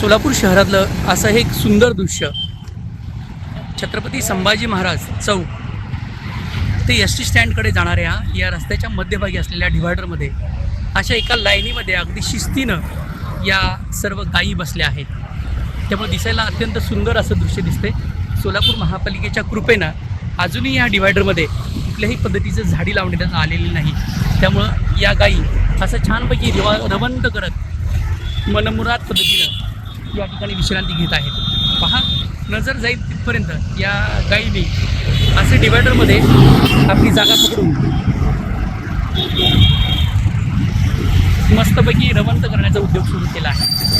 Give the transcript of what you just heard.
सोलापूर शहरातलं असं हे एक सुंदर दृश्य. छत्रपती संभाजी महाराज चौक. ते एस टी स्टँडकडे जाणाऱ्या या रस्त्याच्या मध्यभागी असलेल्या डिव्हायडरमध्ये अशा एका लाईनीमध्ये अगदी शिस्तीनं या सर्व गायी बसल्या आहेत. त्यामुळे दिसायला अत्यंत सुंदर असं दृश्य दिसते सोलापूर महापालिकेच्या कृपेनं अजूनही या डिव्हायडरमध्ये कुठल्याही पद्धतीचं झाडी लावण्यात आलेली नाही. त्यामुळं या गायी असं छानपैकी रिवा रवंत करत मनमुराद पद्धतीनं या ठिकाणी विश्रांती घेत आहेत. पहा नजर जाईल तिथपर्यंत या गाईने असे डिवायडरमध्ये आपली जागा पकडून मस्तपैकी रवंत करण्याचा उद्योग सुरू केला आहे.